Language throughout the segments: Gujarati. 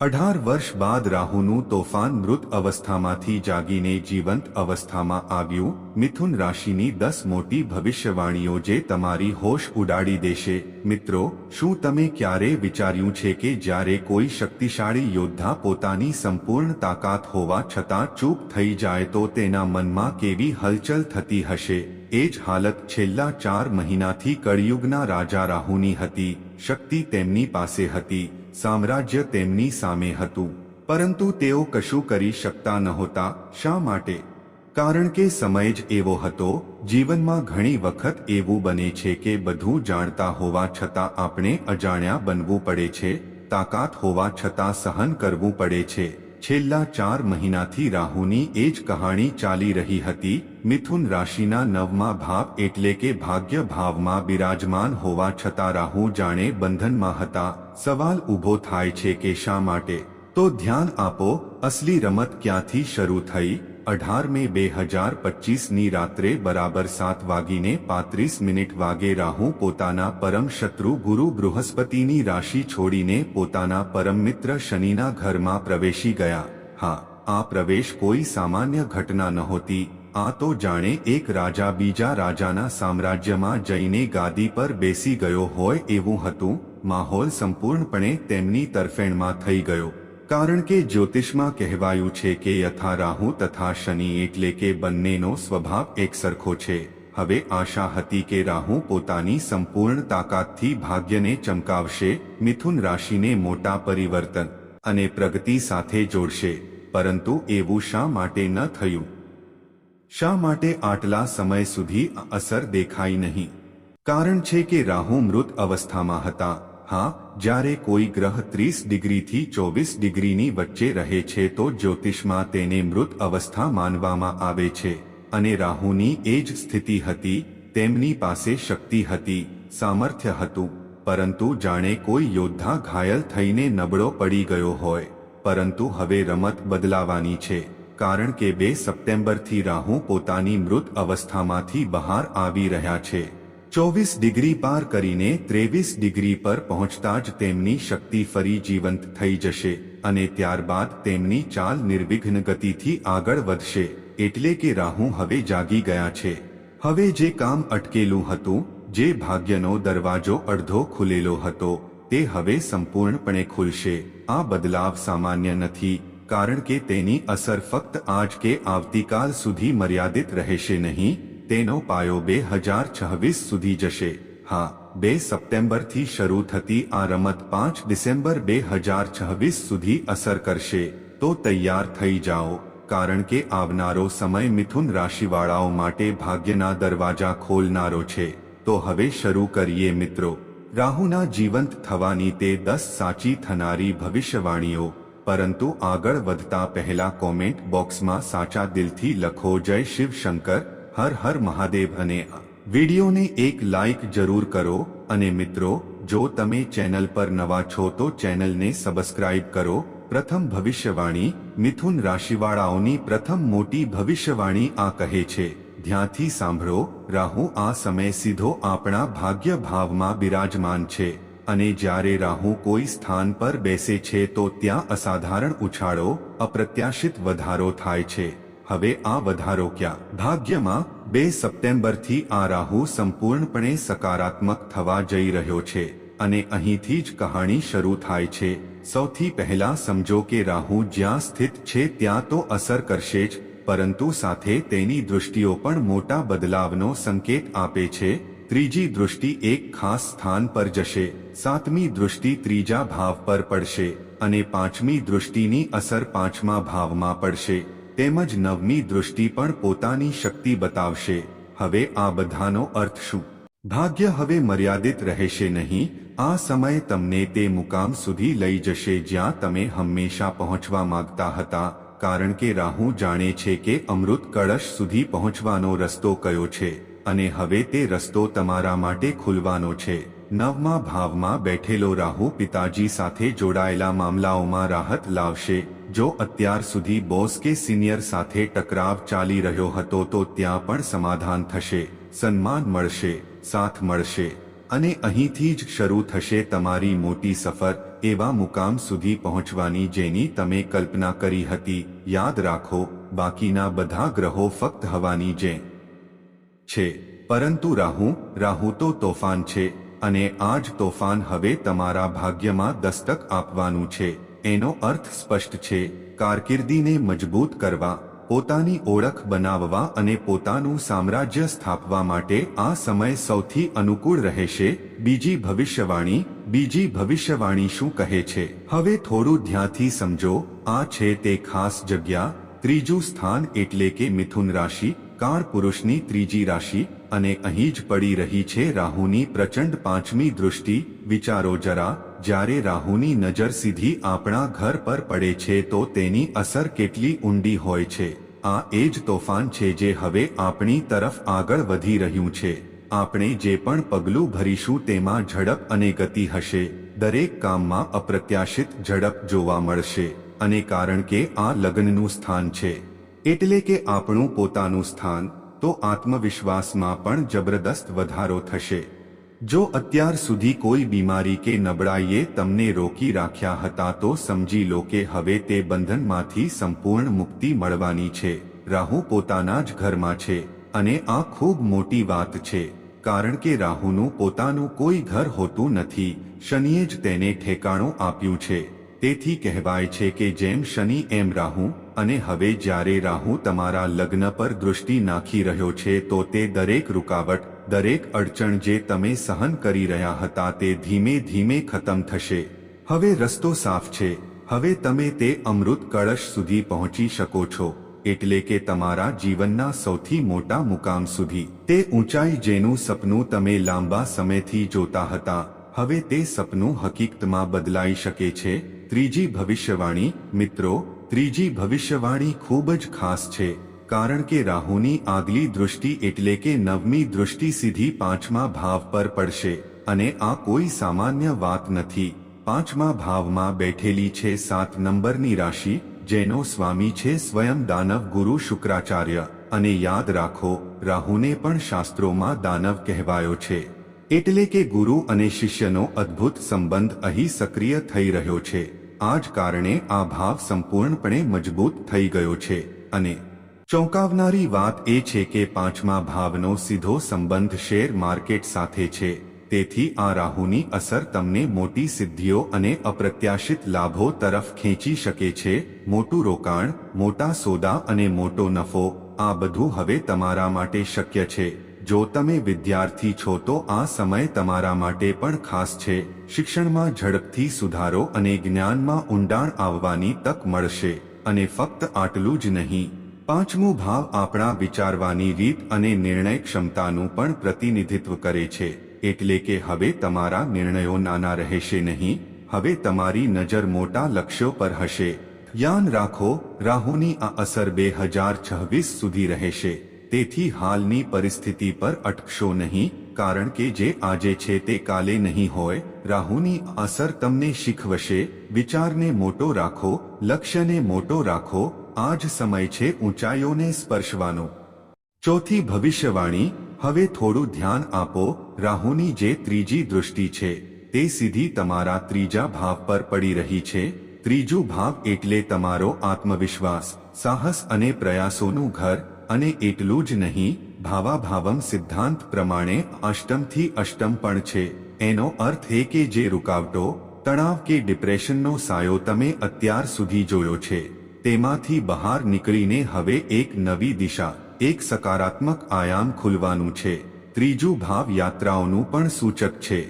અઢાર વર્ષ બાદ રાહુનું તોફાન મૃત અવસ્થામાંથી જાગીને જીવંત અવસ્થામાં આવ્યું. મિથુન રાશિની દસ મોટી ભવિષ્યવાણીઓ જે તમારી હોશ ઉડાડી દેશે. મિત્રો, શું તમે ક્યારે વિચાર્યું છે કે જ્યારે કોઈ શક્તિશાળી યોદ્ધા પોતાની સંપૂર્ણ તાકાત હોવા છતાં ચૂપ થઈ જાય તો તેના મનમાં કેવી હલચલ થતી હશે? એ જ હાલત છેલ્લા ચાર મહિનાથી કળિયુગના રાજા રાહુની હતી. શક્તિ તેમની પાસે હતી. સામ્રાજ્ય તેમની સામે હતું. પરંતુ તેઓ કશું કરી શકતા નહોતા. શા માટે? કારણ કે સમય જ એવો હતો, જીવનમાં ઘણી વખત એવું બને છે કે બધું જાણતા હોવા છતાં આપણે અજાણ્યા બનવું પડે છે, તાકાત હોવા છતાં સહન કરવું પડે છે. છેલ્લા ચાર મહિનાથી રાહુની એ જ કહાણી ચાલી રહી હતી, મિથુન રાશિના નવમા ભાવ એટલે કે ભાગ્ય ભાવમાં બિરાજમાન હોવા છતાં રાહુ જાણે બંધનમાં હતા. સવાલ ઊભો થાય છે કે શા માટે? તો ધ્યાન આપો, અસલી રમત ક્યાંથી શરૂ થઈ? અઢાર મે બે હજાર પચીસની રાત્રે બરાબર સાત વાગીને પાંત્રીસ મિનિટ વાગે રાહુ પોતાના પરમ શત્રુ ગુરુ બૃહસ્પતિની રાશિ છોડીને પોતાના પરમ મિત્ર શનિના ઘરમાં પ્રવેશી ગયા. હા, આ પ્રવેશ કોઈ સામાન્ય ઘટના નહોતી. આ તો જાણે એક રાજા બીજા રાજાના સામ્રાજ્યમાં જઈને ગાદી પર બેસી ગયો હોય એવું હતું. માહોલ સંપૂર્ણપણે તેમની તરફેણમાં થઈ ગયો. કારણ કે જ્યોતિષમાં કહેવાયું છે કે યથા રાહુ તથા શનિ એટલે કે બંનેનો સ્વભાવ એકસરખો છે. હવે આશા હતી કે રાહુ પોતાની સંપૂર્ણ તાકાતથી ભાગ્યને ચમકાવશે, મિથુન રાશિને મોટા પરિવર્તન અને પ્રગતિ સાથે જોડશે. પરંતુ એવું શા માટે ન થયું? શા માટે આટલા સમય સુધી અસર દેખાઈ નહીં? કારણ છે કે રાહુ મૃત અવસ્થામાં હતા. હા, જ્યારે કોઈ ગ્રહ ત્રીસ ડિગ્રીથી ચોવીસ ડિગ્રીની વચ્ચે રહે છે તો જ્યોતિષમાં તેને મૃત અવસ્થા માનવામાં આવે છે. અને રાહુની એ જ સ્થિતિ હતી, તેમની પાસે શક્તિ હતી, સામર્થ્ય હતું, પરંતુ જાણે કોઈ યોદ્ધા ઘાયલ થઈને નબળો પડી ગયો હોય. પરંતુ હવે રમત બદલાવાની છે, કારણ કે બે સપ્ટેમ્બરથી રાહુ પોતાની મૃત અવસ્થામાંથી બહાર આવી રહ્યા છે. ચોવીસ ડિગ્રી પાર કરીને ત્રેવીસ ડિગ્રી પર પહોંચતા જ તેમની શક્તિ ફરી જીવંત થઈ જશે અને ત્યારબાદ તેમની ચાલ નિર્વિઘ્ન ગતિથી આગળ વધશે, એટલે કે રાહુ હવે જાગી ગયા છે. હવે જે કામ અટકેલું હતું, જે ભાગ્યનો દરવાજો અડધો ખુલેલો હતો, તે હવે સંપૂર્ણપણે ખુલશે. આ બદલાવ સામાન્ય નથી, કારણ કે તેની અસર ફક્ત આજ કે આવતીકાલ સુધી મર્યાદિત રહેશે નહીં તેનો પાયો બે હજાર છવ્વીસ સુધી જશે. હા, બે સપ્ટેમ્બરથી શરૂ થતી આ રમત પાંચ ડિસેમ્બર બે હજાર છવ્વીસ સુધી અસર કરશે. તો તૈયાર થઈ જાઓ, કારણ કે આવનારો સમય મિથુન રાશિવાળાઓ માટે ભાગ્યના દરવાજા ખોલનારો છે. તો હવે શરૂ કરીએ મિત્રો. રાહુના જીવંત થવાની તે દસ સાચી થનારી ભવિષ્યવાણીઓ. પરંતુ આગળ વધતા પહેલા કોમેન્ટ બોક્સમાં સાચા દિલથી લખો જય શિવ શંકર હર હર મહાદેવ અને વિડીયોને એક લાઈક જરૂર કરો અને મિત્રો, જો તમે ચેનલ પર નવા છો તો ચેનલને સબસ્ક્રાઇબ કરો. પ્રથમ ભવિષ્યવાણી મિથુન રાશિવાળાઓની પ્રથમ મોટી ભવિષ્યવાણી આ કહે છે. ધ્યાનથી સાંભળો, રાહુ આ સમય સીધો આપણા ભાગ્ય ભાવમાં બિરાજમાન છે અને જ્યારે રાહુ કોઈ સ્થાન પર બેસે છે તો ત્યાં અસાધારણ ઉછાળો, અપ્રત્યાશિત વધારો થાય છે. હવે આ વધારો ક્યાં? ભાગ્યમાં, બે સપ્ટેમ્બરથી આ રાહુ સંપૂર્ણપણે સકારાત્મક થવા જઈ રહ્યો છે. અને અહીંથી જ કહાણી શરૂ થાય છે. સૌથી પહેલા સમજો કે રાહુ જ્યાં સ્થિત છે ત્યાં તો અસર કરશે જ, પરંતુ સાથે તેની દૃષ્ટિઓ પણ મોટા બદલાવનો સંકેત આપે છે. ત્રીજી દૃષ્ટિ એક ખાસ સ્થાન પર જશે. સાતમી દૃષ્ટિ ત્રીજા ભાવ પર પડશે. અને પાંચમી દૃષ્ટિની અસર પાંચમા ભાવમાં પડશે. તેમજ નવમી દૃષ્ટિ પણ પોતાની શક્તિ બતાવશે. હવે આ બધાનો અર્થ શું? ભાગ્ય હવે મર્યાદિત રહેશે નહીં. આ સમય તમને તે મુકામ સુધી લઈ જશે જ્યાં તમે હંમેશા પહોંચવા માંગતા હતા. કારણ કે રાહુ જાણે છે કે અમૃત કળશ સુધી પહોંચવાનો રસ્તો કયો છે. અને હવે તે રસ્તો તમારા માટે ખુલવાનો છે. નવમા ભાવમાં બેઠેલો રાહુ પિતાજી સાથે જોડાયેલા મામલાઓમાં રાહત લાવશે. જો અત્યાર સુધી બોસ કે સિનિયર સાથે ટકરાવ ચાલી રહ્યો હતો તો ત્યાં પણ સમાધાન થશે, સન્માન મળશે, સાથ મળશે. અને અહીંથી જ શરૂ થશે તમારી મોટી સફર, એવા મુકામ સુધી પહોંચવાની જેની તમે કલ્પના કરી હતી. યાદ રાખો, બાકીના બધા ગ્રહો ફક્ત હવાની જે છે. પરંતુ રાહુ રાહુ તો તોફાન છે, અને આ જ તોફાન હવે તમારા ભાગ્યમાં દસ્તક આપવાનું છે. એનો અર્થ સ્પષ્ટ છે, કારકિર્દીને મજબૂત કરવા, પોતાની ઓળખ બનાવવા અને પોતાનું સામ્રાજ્ય સ્થાપવા માટે આ સમય સૌથી અનુકૂળ રહેશે, બીજી ભવિષ્યવાણી બીજી ભવિષ્યવાણી શું કહે છે? હવે થોડું ધ્યાનથી સમજો, આ છે તે ખાસ જગ્યા, ત્રીજું સ્થાન એટલે કે મિથુન રાશિ કાળ પુરુષની ત્રીજી રાશિ, અને અહીં જ પડી રહી છે રાહુની પ્રચંડ પાંચમી દૃષ્ટિ, વિચારો જરા જ્યારે રાહુની નજર સીધી આપણા ઘર પર પડે છે તો તેની અસર કેટલી ઊંડી હોય છે. આ એ જ તોફાન છે જે હવે આપણી તરફ આગળ વધી રહ્યું છે. આપણે જે પણ પગલું ભરીશું તેમાં ઝડપ અને ગતિ હશે. દરેક કામમાં અપ્રત્યાશિત ઝડપ જોવા મળશે. અને કારણ કે આ લગ્નનું સ્થાન છે. એટલે કે આપણું પોતાનું સ્થાન, તો આત્મવિશ્વાસમાં પણ જબરદસ્ત વધારો થશે. જો અત્યાર સુધી કોઈ બીમારી કે નબળાઈએ તમને રોકી રાખ્યા હતા તો સમજી લો કે હવે તે બંધનમાંથી સંપૂર્ણ મુક્તિ મળવાની છે. રાહુ પોતાના જ ઘરમાં છે. અને આ ખૂબ મોટી વાત છે. કારણ કે રાહુનું પોતાનું કોઈ ઘર હોતું નથી. શનિએ જ તેને ઠેકાણું આપ્યું છે. તેથી કહેવાય છે કે જેમ શનિ એમ રાહુ, અને હવે જ્યારે રાહુ તમારા લગ્ન પર દૃષ્ટિ નાખી રહ્યો છે તો તે દરેક રૂકાવટ દરેક અડચણ જે તમે સહન કરી રહ્યા હતા તે ધીમે ધીમે ખતમ થશે. હવે રસ્તો સાફ છે. હવે તમે તે અમૃત કળશ સુધી પહોંચી શકો છો. એટલે કે તમારા જીવનના સૌથી મોટા મુકામ સુધી. તે ઊંચાઈ જેનું સપનું તમે લાંબા સમયથી જોતા હતા. હવે તે સપનું હકીકતમાં બદલાઈ શકે છે. ત્રીજી ભવિષ્યવાણી, મિત્રો, ત્રીજી ભવિષ્યવાણી ખૂબ જ ખાસ છે. કારણ કે રાહુની આગલી દૃષ્ટિ એટલે કે નવમી દૃષ્ટિ સીધી પાંચમા ભાવ પર પડશે, અને આ કોઈ સામાન્ય વાત નથી. પાંચમા ભાવમાં બેઠેલી છે સાત નંબરની રાશિ, જેનો સ્વામી છે સ્વયં દાનવ ગુરુ શુક્રાચાર્ય. અને યાદ રાખો, રાહુને પણ શાસ્ત્રોમાં દાનવ કહેવાયો છે. એટલે કે ગુરુ અને શિષ્યનો અદ્ભુત સંબંધ અહીં સક્રિય થઈ રહ્યો છે. આ જ કારણે આ ભાવ સંપૂર્ણપણે મજબૂત થઈ ગયો છે, અને ચોંકાવનારી વાત એ છે કે પાંચમા ભાવનો સીધો સંબંધ શેર માર્કેટ સાથે છે. તેથી આ રાહુની અસર તમને મોટી સિદ્ધિઓ અને અપ્રત્યાશિત લાભો તરફ ખેંચી શકે છે. મોટું રોકાણ, મોટા સોદા અને મોટો નફો, આ બધું હવે તમારા માટે શક્ય છે. જો તમે વિદ્યાર્થી છો તો આ સમય તમારા માટે પણ ખાસ છે. શિક્ષણમાં ઝડપથી સુધારો અને જ્ઞાનમાં ઊંડાણ આવવાની તક મળશે. અને ફક્ત આટલું જ નહીં. પાંચમું ભાવ આપણા વિચારવાની રીત અને નિર્ણય ક્ષમતાનું પણ પ્રતિનિધિત્વ કરે છે, એટલે કે હવે તમારા નિર્ણયો નાના રહેશે નહીં, હવે તમારી નજર મોટા લક્ષ્યો પર હશે. યાન રાખો, રાહુની આ અસર બે હજાર છવ્વીસ સુધી રહેશે, તેથી હાલની પરિસ્થિતિ પર અટકશો નહીં, કારણ કે જે આજે છે તે કાલે નહીં હોય, રાહુની અસર તમને શીખવશે, વિચારને મોટો રાખો, લક્ષ્યને મોટો રાખો આ જ સમય છે ઊંચાઈઓને સ્પર્શવાનો. ચોથી ભવિષ્યવાણી, હવે થોડું ધ્યાન આપો, રાહુની જે ત્રીજી દૃષ્ટિ છે, તે સીધી તમારા ત્રીજા ભાવ પર પડી રહી છે, ત્રીજું ભાવ એટલે તમારો આત્મવિશ્વાસ, સાહસ અને પ્રયાસોનું ઘર, અને એટલું જ નહીં, ભાવાભાવમ સિદ્ધાંત પ્રમાણે અષ્ટમથી અષ્ટમ પણ છે, એનો અર્થ એ કે જે રૂકાવટો, તણાવ કે ડિપ્રેશનનો સાયો તમે અત્યાર સુધી જોયો છે. તેમાંથી બહાર નીકળીને હવે એક નવી દિશા, એક સકારાત્મક આયામ ખુલવાનું છે. ત્રીજું ભાવ યાત્રાઓનું પણ સૂચક છે.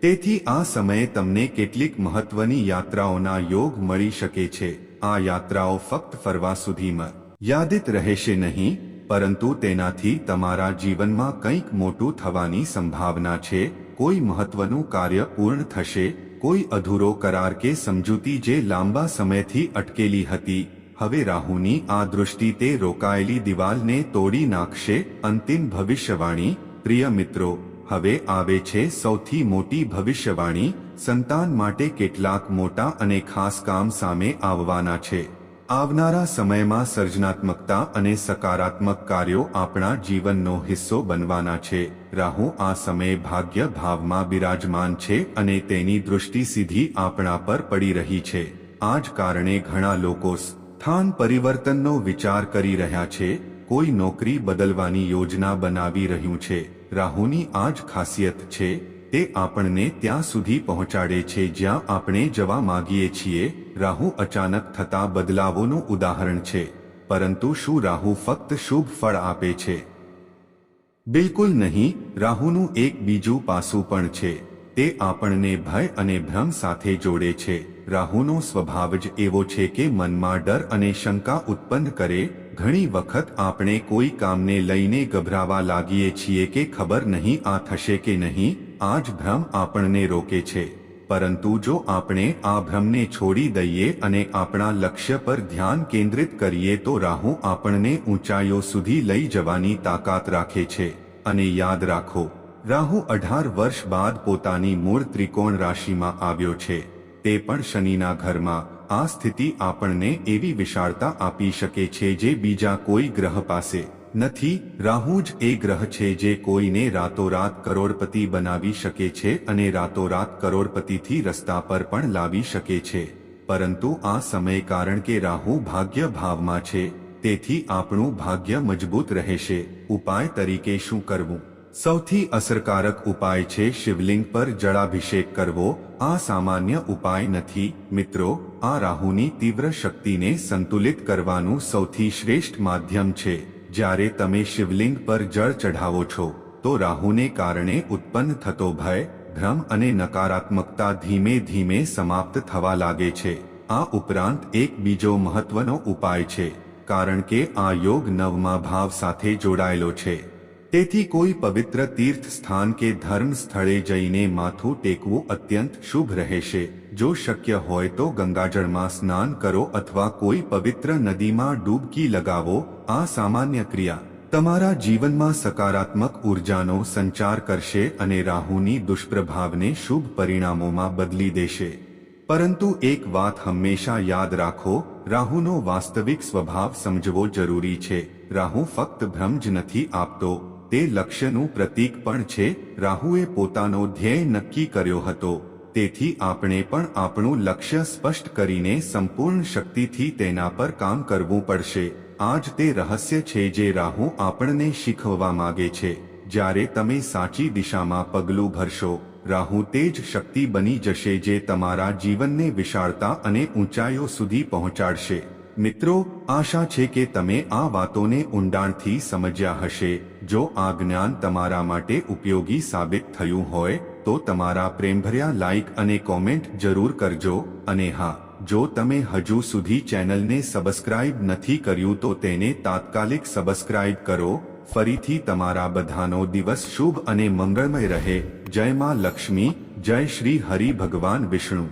તેથી આ સમયે તમને કેટલીક મહત્વની યાત્રાઓના યોગ મળી શકે છે. આ યાત્રાઓ ફક્ત ફરવા સુધીમાં યાદિત રહેશે નહીં, પરંતુ તેનાથી તમારા જીવનમાં કંઈક મોટું થવાની સંભાવના છે. કોઈ મહત્વનું કાર્ય પૂર્ણ થશે, કોઈ અધૂરો કરાર કે સમજૂતી જે લાંબા સમયથી અટકેલી હતી. હવે રાહુની આ દૃષ્ટિ તે રોકાયેલી દિવાલને તોડી નાખશે. અંતિમ ભવિષ્યવાણી, પ્રિય મિત્રો, હવે આવે છે સૌથી મોટી ભવિષ્યવાણી. સંતાન માટે કેટલાક મોટા અને ખાસ કામ સામે આવવાના છે. આવનારા સમયમાં સર્જનાત્મકતા અને સકારાત્મક કાર્યો આપણા જીવનનો હિસ્સો બનવાના છે. રાહુ આ સમયે ભાગ્ય ભાવમાં બિરાજમાન છે અને તેની દૃષ્ટિ સીધી આપણા પર પડી રહી છે. આ જ કારણે ઘણા લોકો સ્થાન પરિવર્તનનો વિચાર કરી રહ્યા છે, કોઈ નોકરી બદલવાની યોજના બનાવી રહ્યું છે. રાહુની આ જ ખાસિયત છે, તે આપણને ત્યાં સુધી પહોંચાડે છે જ્યાં આપણે જવા માગીએ છીએ. રાહુ અચાનક થતા બદલાવોનું ઉદાહરણ છે, પરંતુ શું રાહુ ફક્ત શુભ ફળ આપે છે? બિલકુલ નહીં, રાહુનું એક બીજું પાસું પણ છે, તે આપણને ભય અને ભ્રમ સાથે જોડે છે. રાહુનો સ્વભાવ જ એવો છે કે મનમાં ડર અને શંકા ઉત્પન્ન કરે, ઘણી વખત આપણે કોઈ કામને લઈને ગભરાવા લાગીએ છીએ કે ખબર નહીં આ થશે કે નહીં, આ જ ભ્રમ આપણને રોકે છે. પરંતુ જો આપણે આ ભ્રમને છોડી દઈએ અને આપણા લક્ષ્ય પર ધ્યાન કેન્દ્રિત કરીએ તો રાહુ આપણને ઊંચાઈઓ સુધી લઈ જવાની તાકાત રાખે છે. અને યાદ રાખો, રાહુ અઢાર વર્ષ બાદ પોતાની મૂળ ત્રિકોણ રાશિમાં આવ્યો છે. તે પણ શનિના ઘરમાં આ સ્થિતિ આપણને એવી વિશાળતા આપી શકે છે જે બીજા કોઈ ગ્રહ પાસે નથી. રાહુ જ એ ગ્રહ છે જે કોઈને રાતોરાત કરોડપતિ બનાવી શકે છે અને રાતોરાત કરોડપતિથી રસ્તા પર પણ લાવી શકે છે. પરંતુ આ સમય કારણ કે રાહુ ભાગ્ય ભાવમાં છે, તેથી આપણું ભાગ્ય મજબૂત રહેશે. ઉપાય તરીકે શું કરવું? સૌથી અસરકારક ઉપાય છે શિવલિંગ પર જળાભિષેક કરવો. આ સામાન્ય ઉપાય નથી. મિત્રો, આ રાહુની તીવ્ર શક્તિને સંતુલિત કરવાનું સૌથી શ્રેષ્ઠ માધ્યમ છે. જ્યારે તમે શિવલિંગ પર જળ ચઢાવો છો, તો રાહુને કારણે ઉત્પન્ન થતો ભય, ભ્રમ અને નકારાત્મકતા ધીમે ધીમે સમાપ્ત થવા લાગે છે. આ ઉપરાંત એક બીજો મહત્વનો ઉપાય છે, કારણ કે આ યોગ નવમા ભાવ સાથે જોડાયેલો છે. તેથી કોઈ પવિત્ર તીર્થ સ્થાન કે ધર્મ સ્થળે જઈને માથું ટેકવું અત્યંત શુભ રહેશે. જો શક્ય હોય તો ગંગાજળમાં સ્નાન કરો અથવા કોઈ પવિત્ર નદીમાં ડૂબકી લગાવો. આ સામાન્ય ક્રિયા. તમારા જીવનમાં સકારાત્મક ઉર્જાનો સંચાર કરશે અને રાહુની દુષ્પ્રભાવને શુભ પરિણામોમાં બદલી દેશે. પરંતુ એક વાત હંમેશા યાદ રાખો, રાહુનો વાસ્તવિક સ્વભાવ સમજવો જરૂરી છે. રાહુ ફક્ત ભ્રમ જ નથી આપતો. તે લક્ષ્યનું પ્રતીક પણ છે. રાહુએ પોતાનો ધ્યેય નક્કી કર્યો હતો. તેથી આપણે પણ આપણું લક્ષ્ય સ્પષ્ટ કરીને સંપૂર્ણ શક્તિથી તેના પર કામ કરવું પડશે. આ જ તે રહસ્ય છે જે રાહુ આપણને શીખવવા માગે છે. જ્યારે તમે સાચી દિશામાં પગલું ભરશો, રાહુ તે જ શક્તિ બની જશે જે તમારા જીવનને વિશાળતા અને ઊંચાઈઓ સુધી પહોંચાડશે. મિત્રો, આશા છે કે તમે આ વાતોને ઊંડાણથી સમજ્યા હશે. જો આ જ્ઞાન તમારા માટે ઉપયોગી સાબિત થયું હોય, તો તમારા પ્રેમભર્યા લાઇક અને કોમેન્ટ જરૂર કરજો. અને હા, જો તમે હજુ સુધી ચેનલને સબસ્ક્રાઇબ નથી કર્યું તો તેને તાત્કાલિક સબસ્ક્રાઇબ કરો. ફરીથી તમારા બધાનો દિવસ શુભ અને મંગળમય રહે. જય માં લક્ષ્મી, જય શ્રી હરિ ભગવાન વિષ્ણુ.